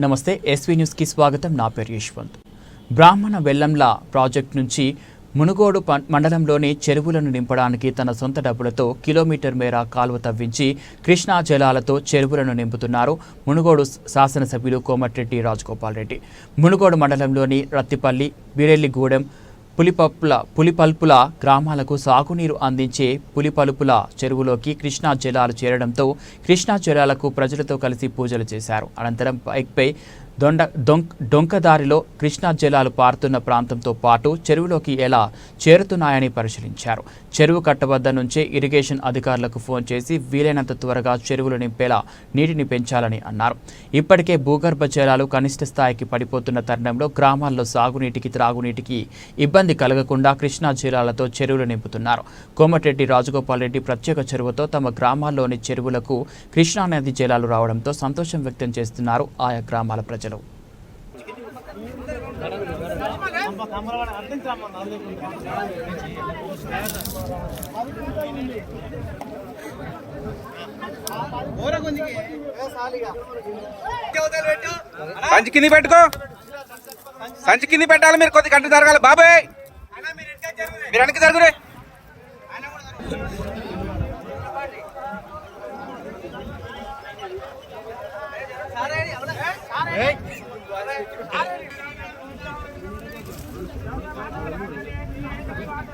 నమస్తే ఎస్వీ న్యూస్కి స్వాగతం. నా పేరు యశ్వంత్. బ్రాహ్మణ వెల్లంల ప్రాజెక్ట్ నుంచి మునుగోడు ప- మండలంలోని చెరువులను నింపడానికి తన సొంత డబ్బులతో కిలోమీటర్ మేర కాలువ తవ్వించి కృష్ణా జలాలతో చెరువులను నింపుతున్నారు మునుగోడు శాసనసభ్యులు కోమటిరెడ్డి రాజగోపాల్ రెడ్డి. మునుగోడు మండలంలోని రత్తిపల్లి బిరెల్లిగూడెం పులిపప్పుల పులిపల్పుల గ్రామాలకు సాగునీరు అందించే పులిపలుపుల చెరువులోకి కృష్ణా జలాలు చేరడంతో కృష్ణా జలాలకు ప్రజలతో కలిసి పూజలు చేశారు. అనంతరం బైక్పై దొండ డొంక్ డొంకదారిలో కృష్ణా జలాలు పారుతున్న ప్రాంతంతో పాటు చెరువులోకి ఎలా చేరుతున్నాయని పరిశీలించారు. చెరువు కట్ట వద్ద నుంచే ఇరిగేషన్ అధికారులకు ఫోన్ చేసి వీలైనంత త్వరగా చెరువులు నింపేలా నీటిని పెంచాలని అన్నారు. ఇప్పటికే భూగర్భ జలాలు కనిష్ట స్థాయికి పడిపోతున్న తరుణంలో గ్రామాల్లో సాగునీటికి త్రాగునీటికి ఇబ్బంది కలగకుండా కృష్ణా జలాలతో చెరువులు నింపుతున్నారు. కోమటిరెడ్డి రాజగోపాల్ రెడ్డి ప్రత్యేక చెరువుతో తమ గ్రామాల్లోని చెరువులకు కృష్ణా నది జలాలు రావడంతో సంతోషం వ్యక్తం చేస్తున్నారు ఆయా గ్రామాల ప్రజలు. సంచి కింది పెట్టుకో సంచి కింది పెట్టాలి మీరు కొద్ది గంట జరగాలి బాబాయ్ మీరు వెనక్కి జరుగురే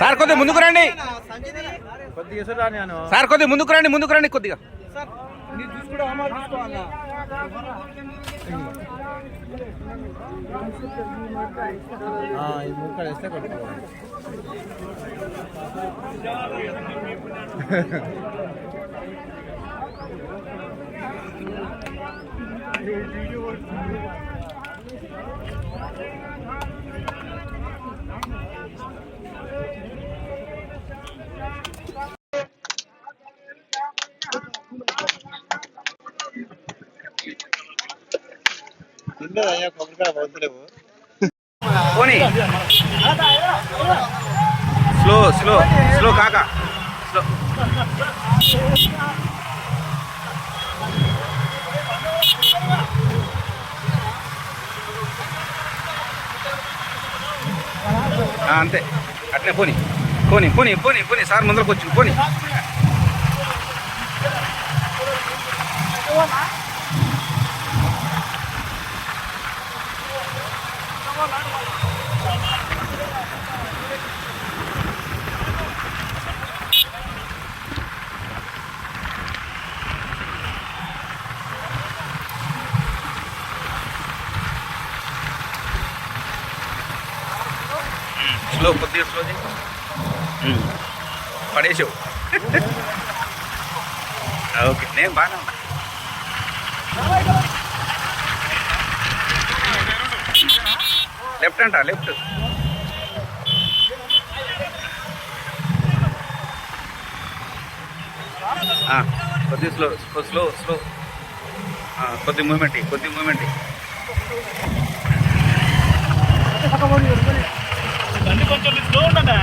సార్ కొద్దిగా ముందుకు రండి. సార్ కొద్దిగా ముందుకు రండి ముందుకు రండి కొద్దిగా. పోనీ. స్లో స్లో స్లో కాక. స్లో. అంతే. అట్లే పోనీ. పోనీ పోనీ పోనీ పోనీ సార్ ముందరకు వచ్చింది పోనీ. સ્લો પતિ સ્લો છે પડે છે ઓકે ને બાના లెఫ్ట్ అంట లెఫ్ట్. కొద్ది స్లో స్లో స్లో కొద్ది మూమెంట్ కొద్ది మూమెంట్ కొంచెం స్లో ఉండదా